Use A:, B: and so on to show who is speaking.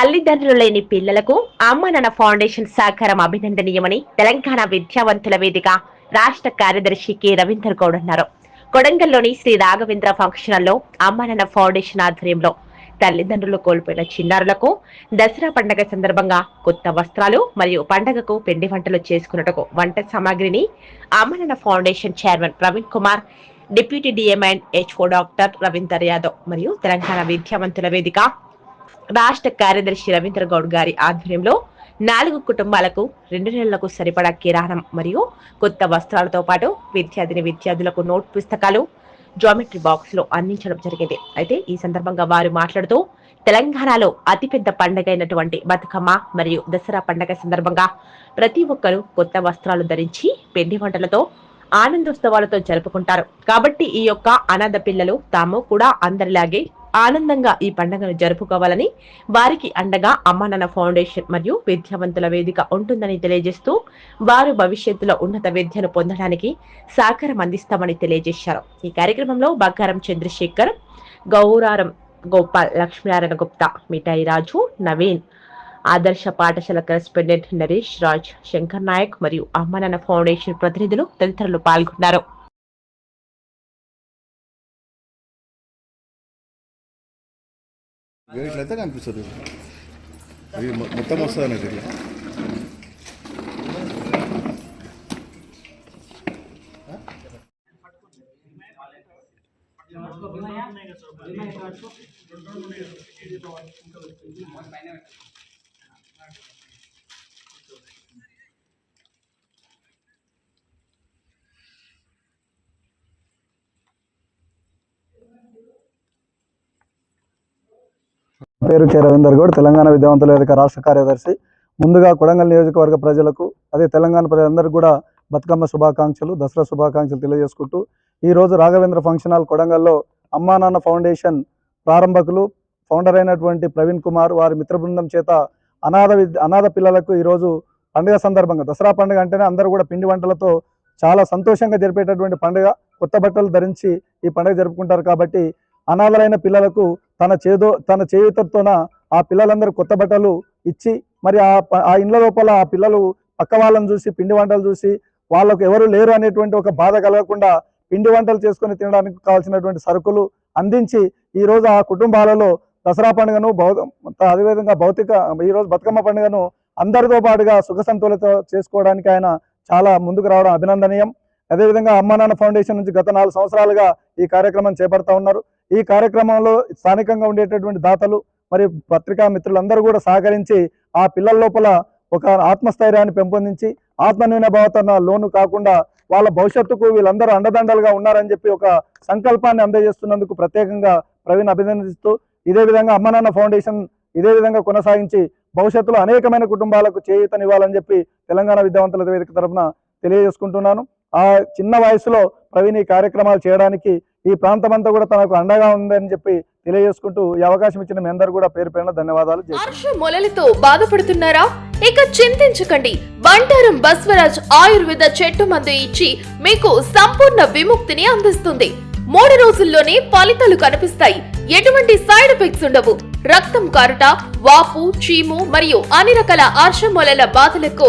A: తల్లిదండ్రులు లేని పిల్లలకు అమ్మ నాన్న ఫౌండేషన్ సహకారం అభినందనీయమని తెలంగాణ విద్యావంతుల వేదిక రాష్ట్ర కార్యదర్శి కె. రవీందర్ గౌడ్ అన్నారు. కొడంగల్లోని శ్రీ రాఘవేంద్ర ఫంక్షన్ హాల్లో అమ్మ నాన్న ఫౌండేషన్ ఆధ్వర్యంలో తల్లిదండ్రులు కోల్పోయిన చిన్నారులకు దసరా పండగ సందర్భంగా కొత్త వస్త్రాలు మరియు పండగకు పిండి వంటలు చేసుకున్నట్టుకు వంట సామాగ్రిని Ammananna foundation chairman Praveen Kumar deputy DM and HO doctor Ravinder Yadav మరియు తెలంగాణ విద్యావంతుల వేదిక రాష్ట్ర కార్యదర్శి రవీంద్ర గౌడ్ గారి ఆధ్వర్యంలో నాలుగు కుటుంబాలకు రెండు నెలలకు సరిపడా కిరాణం మరియు కొత్త వస్త్రాలతో పాటు విద్యార్థిని విద్యార్థులకు నోట్ పుస్తకాలు జామెట్రీ బాక్స్లో అందించడం జరిగింది. అయితే ఈ సందర్భంగా వారు మాట్లాడుతూ తెలంగాణలో అతిపెద్ద పండగ అయినటువంటి బతుకమ్మ మరియు దసరా పండగ సందర్భంగా ప్రతి ఒక్కరూ కొత్త వస్త్రాలు ధరించి పిండి వంటలతో ఆనందోత్సవాలతో జరుపుకుంటారు. కాబట్టి ఈ యొక్క అనాథ పిల్లలు తాము కూడా అందరిలాగే ఆనందంగా ఈ పండుగను జరుపుకోవాలని వారికి అండగా అమ్మానాన్న ఫౌండేషన్ మరియు విద్యావంతుల వేదిక ఉంటుందని తెలియజేస్తూ వారు భవిష్యత్తులో ఉన్నత విద్యను పొందడానికి సహకారం అందిస్తామని తెలియజేశారు. ఈ కార్యక్రమంలో బగ్గారం చంద్రశేఖర్ గౌరారం గోపాల్ లక్ష్మీనారాయణ గుప్తా మిఠాయి రాజు నవీన్ ఆదర్శ పాఠశాల కరెస్పాండెంట్ నరేష్ రాజ్ శంకర్ నాయక్ మరియు అమ్మనాన్న ఫౌండేషన్ ప్రతినిధులు తదితరులు పాల్గొన్నారు.
B: ఇట్లయితే కనిపిస్తుంది. ఇది మొత్తం వస్తుంది అనేది ఇట్లా పైన
C: పేరు కె రవీందర్ గౌడ్ తెలంగాణ విద్యావంతుల వేదిక రాష్ట్ర కార్యదర్శి. ముందుగా కొడంగల్ నియోజకవర్గ ప్రజలకు అదే తెలంగాణ ప్రజలందరికీ కూడా బతుకమ్మ శుభాకాంక్షలు దసరా శుభాకాంక్షలు తెలియజేసుకుంటూ ఈరోజు రాఘవేంద్ర ఫంక్షన్ హాల్ కొడంగల్లో అమ్మా నాన్న ఫౌండేషన్ ప్రారంభకులు ఫౌండర్ అయినటువంటి ప్రవీణ్ కుమార్ వారి మిత్ర బృందం చేత అనాథ విద్య అనాథ పిల్లలకు ఈరోజు పండుగ సందర్భంగా దసరా పండుగ అంటేనే అందరూ కూడా పిండి వంటలతో చాలా సంతోషంగా జరిపేటటువంటి పండుగ. కొత్త బట్టలు ధరించి ఈ పండుగ జరుపుకుంటారు కాబట్టి అనాథలైన పిల్లలకు తన చేదో తన చేయుతతోన ఆ పిల్లలందరూ కొత్త బట్టలు ఇచ్చి మరి ఆ ఆ ఇండ్ల లోపల ఆ పిల్లలు పక్క వాళ్ళని చూసి పిండి వంటలు చూసి వాళ్ళకు ఎవరు లేరు అనేటువంటి ఒక బాధ కలగకుండా పిండి వంటలు చేసుకొని తినడానికి కావాల్సినటువంటి సరుకులు అందించి ఈ రోజు ఆ కుటుంబాలలో దసరా పండుగను భౌ అదేవిధంగా భౌతిక ఈ రోజు బతుకమ్మ పండుగను అందరితో పాటుగా సుఖ సంతులతో చేసుకోవడానికి ఆయన చాలా ముందుకు రావడం అభినందనీయం. అదేవిధంగా అమ్మా నాన్న ఫౌండేషన్ నుంచి గత నాలుగు సంవత్సరాలుగా ఈ కార్యక్రమం చేపడతా ఉన్నారు. ఈ కార్యక్రమంలో స్థానికంగా ఉండేటటువంటి దాతలు మరియు పత్రికా మిత్రులందరూ కూడా సహకరించి ఆ పిల్లల లోపల ఒక ఆత్మస్థైర్యాన్ని పెంపొందించి ఆత్మన్యూనభావతన లోను కాకుండా వాళ్ళ భవిష్యత్తుకు వీళ్ళందరూ అండదండలుగా ఉన్నారని చెప్పి ఒక సంకల్పాన్ని అందజేస్తున్నందుకు ప్రత్యేకంగా ప్రవీణ్ అభినందిస్తూ ఇదే విధంగా అమ్మ నాన్న ఫౌండేషన్ ఇదే విధంగా కొనసాగించి భవిష్యత్తులో అనేకమైన కుటుంబాలకు చేయూతనివ్వాలని చెప్పి తెలంగాణ విద్యావంతుల వేదిక తరఫున తెలియజేసుకుంటున్నాను. ఆ చిన్న వయసులో ప్రవీణ్ ఈ కార్యక్రమాలు చేయడానికి ఈ ప్రాంతం అంతా కూడా తనకు అండగా ఉందని చెప్పి తెలియజేసుకుంటూ ఈ అవకాశం ఇచ్చిన మీ అందరూ కూడా పేరు పేరున ధన్యవాదాలు.
D: మొలలతో బాధపడుతున్నారా? ఇక చింతించకండి. బంటారం బస్వరాజ్ ఆయుర్వేద చెట్టు మందు ఇచ్చి మీకు సంపూర్ణ విముక్తిని అందిస్తుంది. మూడు రోజుల్లోనే ఫలితాలు కనిపిస్తాయి. ఎటువంటి సైడ్ ఎఫెక్ట్స్ ఉండవు. రక్తం కారుట వాపు చీము మరియు అన్ని రకాల ఆర్షమూలల బాధలకు